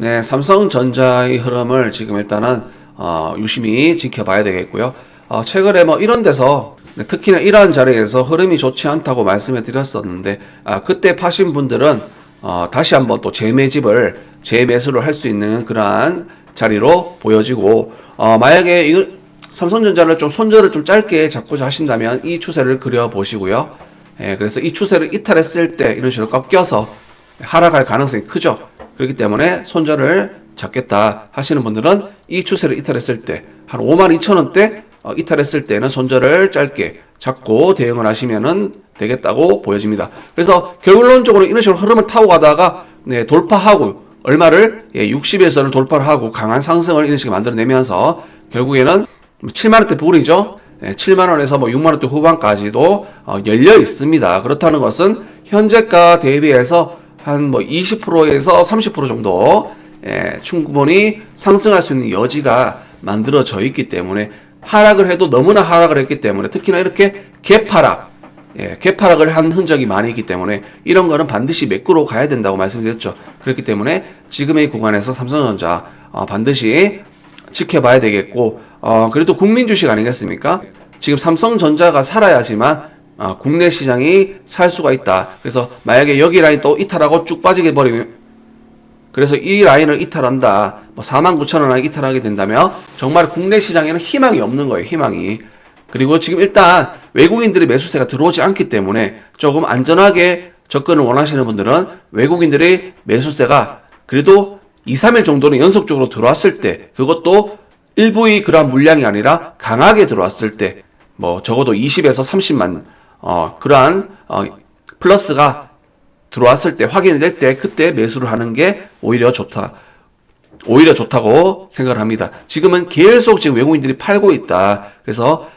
네, 삼성전자의 흐름을 지금 일단은 어, 유심히 지켜봐야 되겠고요. 어, 최근에 뭐 이런 데서 네, 특히나 이러한 자리에서 흐름이 좋지 않다고 말씀해 드렸었는데 아, 그때 파신 분들은 어, 다시 한번 또 재매집을 재매수를 할 수 있는 그러한 자리로 보여지고 어, 만약에 이 삼성전자를 좀 손절을 좀 짧게 잡고자 하신다면 이 추세를 그려 보시고요. 예, 그래서 이 추세를 이탈했을 때 이런 식으로 꺾여서 하락할 가능성이 크죠. 그렇기 때문에 손절을 잡겠다 하시는 분들은 이 추세를 이탈했을 때 한 5만 2천 원대 어, 이탈했을 때는 손절을 짧게 잡고 대응을 하시면은 되겠다고 보여집니다. 그래서 결론적으로 이런 식으로 흐름을 타고 가다가 네, 돌파하고 얼마를 예, 60에서를 돌파를 하고 강한 상승을 이런 식으로 만들어내면서 결국에는 7만 원대 불이죠. 예, 7만 원에서 뭐 6만 원대 후반까지도 어, 열려 있습니다. 그렇다는 것은 현재가 대비해서 한 뭐 20%에서 30% 정도 예, 충분히 상승할 수 있는 여지가 만들어져 있기 때문에 하락을 해도 너무나 하락을 했기 때문에 특히나 이렇게 개파락 예, 개파락을 한 흔적이 많이 있기 때문에 이런 거는 반드시 매꾸로 가야 된다고 말씀드렸죠. 그렇기 때문에 지금의 구간에서 삼성전자 어, 반드시 지켜봐야 되겠고 어, 그래도 국민 주식 아니겠습니까? 지금 삼성전자가 살아야지만 어, 국내 시장이 살 수가 있다. 그래서 만약에 여기 라인 또 이탈하고 쭉 빠지게 버리면 그래서 이 라인을 이탈한다. 뭐 4만 9천 원 이탈하게 된다면 정말 국내 시장에는 희망이 없는 거예요. 희망이. 그리고 지금 일단 외국인들의 매수세가 들어오지 않기 때문에 조금 안전하게 접근을 원하시는 분들은 외국인들의 매수세가 그래도 2, 3일 정도는 연속적으로 들어왔을 때 그것도 일부의 그러한 물량이 아니라 강하게 들어왔을 때 뭐 적어도 20에서 30만 어 그러한 어 플러스가 들어왔을 때 확인이 될 때 그때 매수를 하는 게 오히려 좋다. 오히려 좋다고 생각을 합니다. 지금은 계속 지금 외국인들이 팔고 있다. 그래서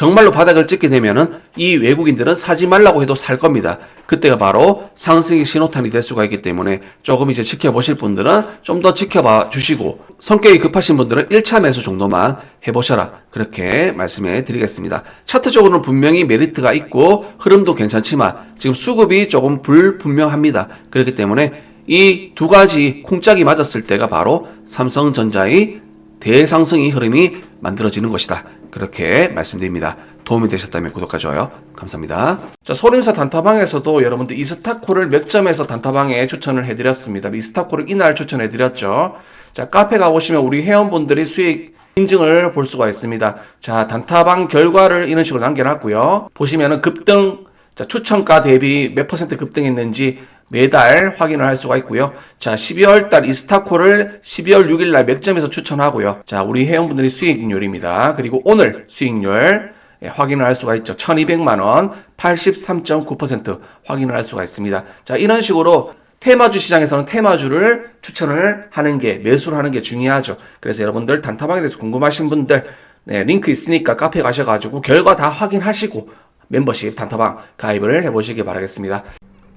정말로 바닥을 찍게 되면은 이 외국인들은 사지 말라고 해도 살 겁니다. 그때가 바로 상승의 신호탄이 될 수가 있기 때문에 조금 이제 지켜보실 분들은 좀 더 지켜봐 주시고 성격이 급하신 분들은 1차 매수 정도만 해보셔라. 그렇게 말씀해 드리겠습니다. 차트적으로는 분명히 메리트가 있고 흐름도 괜찮지만 지금 수급이 조금 불분명합니다. 그렇기 때문에 이 두 가지 콩짝이 맞았을 때가 바로 삼성전자의 대상승의 흐름이 만들어지는 것이다. 그렇게 말씀드립니다. 도움이 되셨다면 구독과 좋아요 감사합니다. 자 소림사 단타방에서도 여러분들 이스타코를 몇 점에서 단타방에 추천을 해드렸습니다. 이스타코를 이날 추천해드렸죠. 자 카페 가보시면 우리 회원분들이 수익 인증을 볼 수가 있습니다. 자 단타방 결과를 이런 식으로 남겨놨고요. 보시면은 급등 자, 추천가 대비 몇 퍼센트 급등했는지 매달 확인을 할 수가 있고요. 자, 12월 달 이스타코를 12월 6일 날몇 점에서 추천하고요. 자, 우리 회원분들이 수익률입니다. 그리고 오늘 수익률 예, 확인을 할 수가 있죠. 1200만 원 83.9% 확인을 할 수가 있습니다. 자, 이런 식으로 테마주 시장에서는 테마주를 추천을 하는 게 매수를 하는 게 중요하죠. 그래서 여러분들 단타방에 대해서 궁금하신 분들 네, 링크 있으니까 카페 가셔가지고 결과 다 확인하시고 멤버십 단타방 가입을 해보시기 바라겠습니다.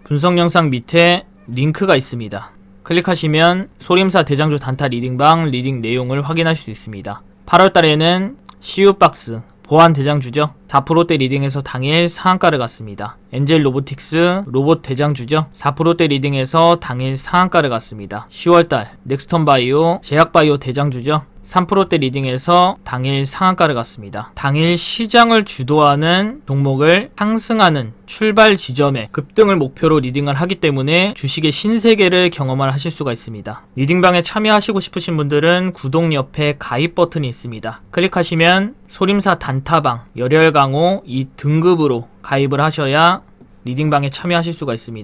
분석 영상 밑에 링크가 있습니다. 클릭하시면 소림사 대장주 단타 리딩방 리딩 내용을 확인할 수 있습니다. 8월 달에는 CU박스 보안 대장주죠. 4%대 리딩에서 당일 상한가를 갔습니다. 엔젤 로보틱스 로봇 대장주죠. 4%대 리딩에서 당일 상한가를 갔습니다. 10월달 넥스턴 바이오 제약 바이오 대장주죠. 3%대 리딩에서 당일 상한가를 갔습니다. 당일 시장을 주도하는 종목을 상승하는 출발 지점에 급등을 목표로 리딩을 하기 때문에 주식의 신세계를 경험을 하실 수가 있습니다. 리딩방에 참여하시고 싶으신 분들은 구독 옆에 가입 버튼이 있습니다. 클릭하시면 소림사 단타방, 열혈강호 이 등급으로 가입을 하셔야 리딩방에 참여하실 수가 있습니다.